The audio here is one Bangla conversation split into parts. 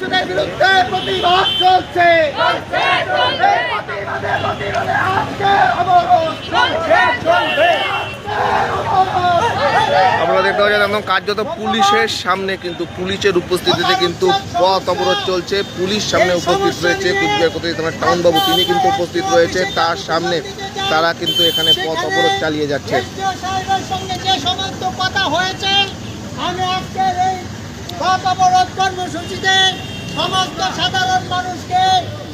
উচ্ছেদের বিরুদ্ধে প্রতিবাদ চলছে। এই প্রতিবাদে প্রতিবাদে আজকে অবরোধ চলছে। চলবে আপনারা দেখতে পাচ্ছেন একদম কার্যত পুলিশের সামনে কিন্তু পুলিশের উপস্থিতিতে কিন্তু পথ অবরোধ চলছে। পুলিশ সামনে উপস্থিত রয়েছে। কুচবিহার কোথায় তোমার টাউনবাবু তিনি কিন্তু উপস্থিত রয়েছে। তার সামনে তারা কিন্তু এখানে পথ অবরোধ চালিয়ে যাচ্ছে। এসডিও সাহেবের সঙ্গে যে সমস্ত কথা হয়েছে আমি আজকের এই পথ অবরোধ কর্মসূচিতে সমস্ত সাধারণ মানুষকে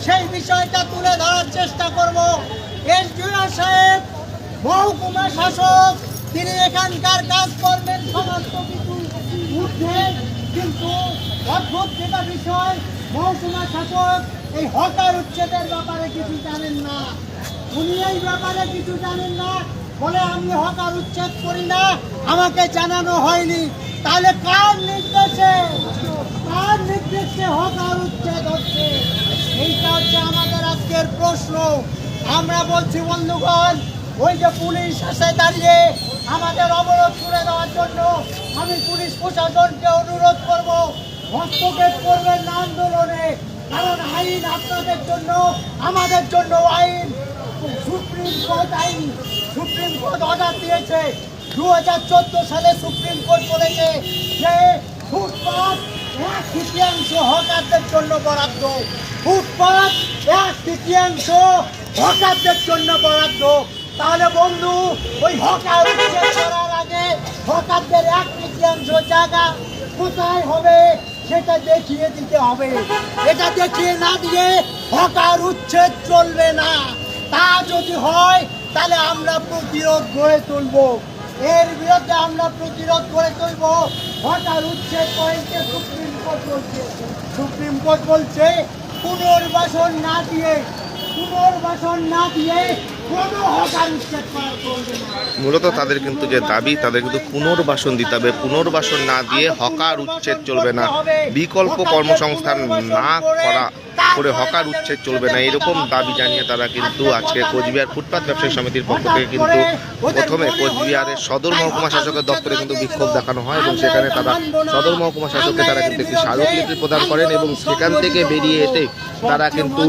সেই বিষয়টা তুলে ধরার চেষ্টা করব। এসডিও সাহেব মহকুমা শাসক, তিনি এখানকার কাজ করবেন সমস্ত কিছু উঠবেন কিন্তু অদ্ভুত যেটা বিষয়, মহকুমা শাসক এই হকার উচ্ছেদের ব্যাপারে কিছু জানেন না। উনি এই ব্যাপারে কিছু জানেন না, বলে আমি হকার উচ্ছেদ করি না, আমাকে জানানো হয়নি। তাহলে কার নির্দেশে? নির্দেশে হকার উচ্ছেদ হচ্ছে। এইটা হচ্ছে আমাদের আজকের প্রশ্ন। আমরা বলছি, বন্ধুগণ, ওই যে পুলিশ এসে দাঁড়িয়ে আমাদের অবরোধ করে দেওয়ার জন্য আমি পুলিশ প্রশাসনকে অনুরোধ করব, হস্তক্ষেপ করবেন না আন্দোলনে। কারণ আইন আপনাদের জন্য, আমাদের জন্য আইন। সুপ্রিম কোর্ট আইন, সুপ্রিম কোর্ট অর্ডার দিয়েছে। দু হাজার চোদ্দ সালে সুপ্রিম কোর্ট বলেছে যে, ফুটপাত এক তৃতীয়াংশ হকারদের জন্য বরাদ্দ। ফুটপাত এক তৃতীয়াংশ হকারদের জন্য বরাদ্দ। তাহলে বন্ধু, ওই হকার উচ্ছেদ করার আগে হকারদের এক তৃতীয়াংশ জায়গা কোথায় হবে সেটা দেখিয়ে দিতে হবে। এটা দেখিয়ে না দিয়ে হকার উচ্ছেদ চলবে না। তা যদি হয়, তাহলে আমরা প্রতিরোধ গড়ে তুলব। এর বিরুদ্ধে আমরা প্রতিরোধ করে তুলব। হঠাৎ উচ্ছেদ পয়েন্টে সুপ্রিম কোর্ট বলছে। সুপ্রিম কোর্ট বলছে পুনর্বাসন না দিয়ে পুনর্বাসন না দিয়ে মূলত তাদের কিন্তু যে দাবি তাদের কিন্তু পুনর্বাসন দিতে হবে। পুনর্বাসন না দিয়ে হকার উচ্ছেদ চলবে না। বিকল্প কর্মসংস্থান না করা করে হকার উচ্ছেদ চলবে না। এরকম দাবি জানিয়ে তারা কিন্তু আজকে কোচবিহার ফুটপাত ব্যবসায়ী সমিতির পক্ষ থেকে কিন্তু প্রথমে কোচবিহারের সদর মহকুমা শাসকের দপ্তরে কিন্তু বিক্ষোভ দেখানো হয় এবং সেখানে তারা সদর মহকুমা শাসককে তারা কিন্তু একটি স্মারকলিপি প্রদান করেন এবং সেখান থেকে বেরিয়ে এসে তারা কিন্তু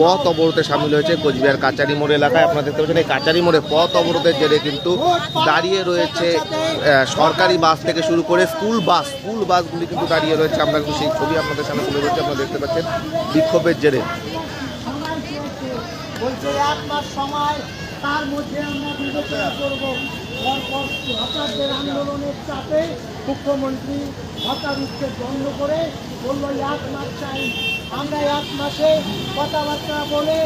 পথ অবরোধে সামিল হয়েছে কোচবিহার কাচারি মোড় এলাকায়। আপনারা দেখতে পাচ্ছেন এই কাচারি মোড়ে পথ অবরোধের জেরে কিন্তু দাঁড়িয়ে রয়েছে সরকারি বাস থেকে শুরু করে স্কুল বাস, স্কুল বাসগুলি কিন্তু দাঁড়িয়ে রয়েছে। আমরা কিন্তু সেই ছবি আপনাদের সামনে তুলে ধরছি। আপনারা দেখতে পাচ্ছেন বিক্ষোভের জেরে। তার মধ্যে আমরা আন্দোলনের মুখ্যমন্ত্রী বন্ধ করে এক মাস চাই। আমরা এক মাসে কথাবার্তা বলে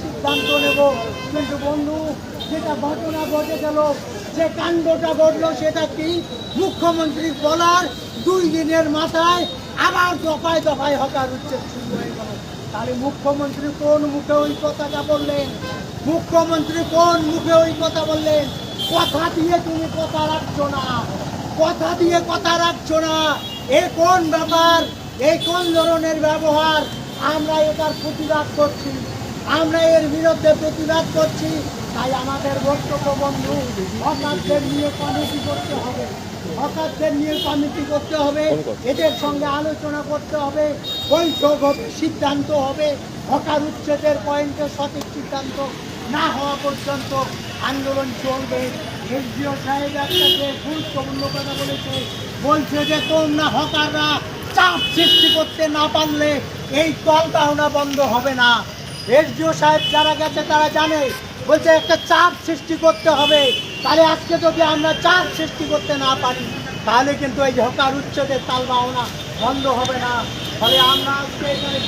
সিদ্ধান্ত নেব। কিন্তু বন্ধু, যেটা ঘটনা ঘটে গেল, যে কাণ্ডটা ঘটলো, সেটা কি মুখ্যমন্ত্রী বলার দুই দিনের মাথায় আবার দফায় দফায় হকার শুরু হয়ে গেল। তাহলে মুখ্যমন্ত্রী কোন মুখে ওই কথাটা বললেন? মুখ্যমন্ত্রী কোন মুখে ওই কথা বললেন? কথা দিয়ে তুমি কথা রাখছো না। কথা দিয়ে কথা রাখছো না। এ কোন ব্যাপার? এ কোন ধরনের ব্যবহার? আমরা এটার প্রতিবাদ করছি। আমরা এর বিরুদ্ধে প্রতিবাদ করছি। তাই আমাদের বক্তব্য বন্ধু, হকারদের নিয়ে কমিটি করতে হবে। হকারদের নিয়ে কমিটি করতে হবে। এদের সঙ্গে আলোচনা করতে হবে। বৈঠক হবে সিদ্ধান্ত হবে। হকার উচ্ছেদের পয়েন্টে সঠিক সিদ্ধান্ত না হওয়া পর্যন্ত আন্দোলন চলবে। এসডিও সাহেব একটা যে গুরুত্বপূর্ণ কথা বলেছে। বলছে যে তোমরা হকাররা চাপ সৃষ্টি করতে না পারলে এই কলকারণা বন্ধ হবে না। এসডিও সাহেব যারা গেছে তারা জানে বলছে, একটা চাপ সৃষ্টি করতে হবে। তাহলে আজকে যদি আমরা চাপ সৃষ্টি করতে না পারি, তাহলে কিন্তু এই হকার উচ্ছেদের তাল বাহনা বন্ধ হবে না। ফলে আমরা আজকে এখানে